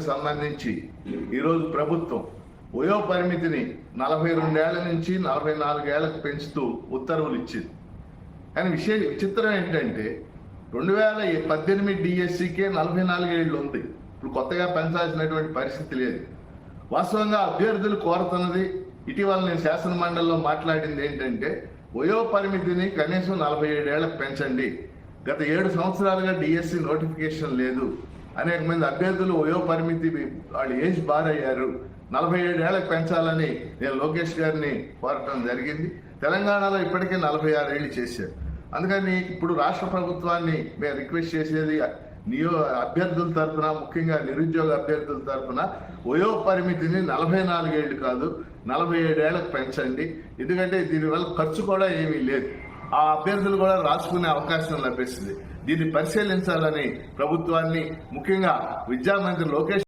సంబంధించి ఈరోజు ప్రభుత్వం వయో పరిమితిని నలభై రెండేళ్ళ నుంచి నలభై నాలుగేళ్ళకు పెంచుతూ ఉత్తర్వులు ఇచ్చింది. కానీ విశేష విచిత్రం ఏంటంటే రెండు వేల పద్దెనిమిది డిఎస్సికే నలభై నాలుగేళ్ళు ఉంది. ఇప్పుడు కొత్తగా పెంచాల్సినటువంటి పరిస్థితి లేదు. వాస్తవంగా అభ్యర్థులు కోరుతున్నది ఇటీవల నేను శాసన మండలిలో మాట్లాడింది ఏంటంటే వయో పరిమితిని కనీసం నలభై ఏడేళ్ళకు పెంచండి. గత ఏడు సంవత్సరాలుగా డిఎస్సి నోటిఫికేషన్ లేదు. అనేక మంది అభ్యర్థులు వయో పరిమితి వాళ్ళు ఏజ్ బార్ అయ్యారు. నలభై ఏడేళ్ళకు పెంచాలని నేను లోకేష్ గారిని కోరటం జరిగింది. తెలంగాణలో ఇప్పటికే నలభై ఆరు ఏళ్ళు చేశారు. అందుకని ఇప్పుడు రాష్ట్ర ప్రభుత్వాన్ని మేము రిక్వెస్ట్ చేసేది నియో అభ్యర్థుల తరఫున ముఖ్యంగా నిరుద్యోగ అభ్యర్థుల తరఫున వయో పరిమితిని నలభై నాలుగేళ్ళు కాదు నలభై ఏడేళ్ళకు పెంచండి. ఎందుకంటే దీనివల్ల ఖర్చు కూడా ఏమీ లేదు. ఆ అభ్యర్థులు కూడా రాసుకునే అవకాశం లభిస్తుంది. దీన్ని పరిశీలించాలని ప్రభుత్వాన్ని ముఖ్యంగా విద్యామంత్రి లోకేష్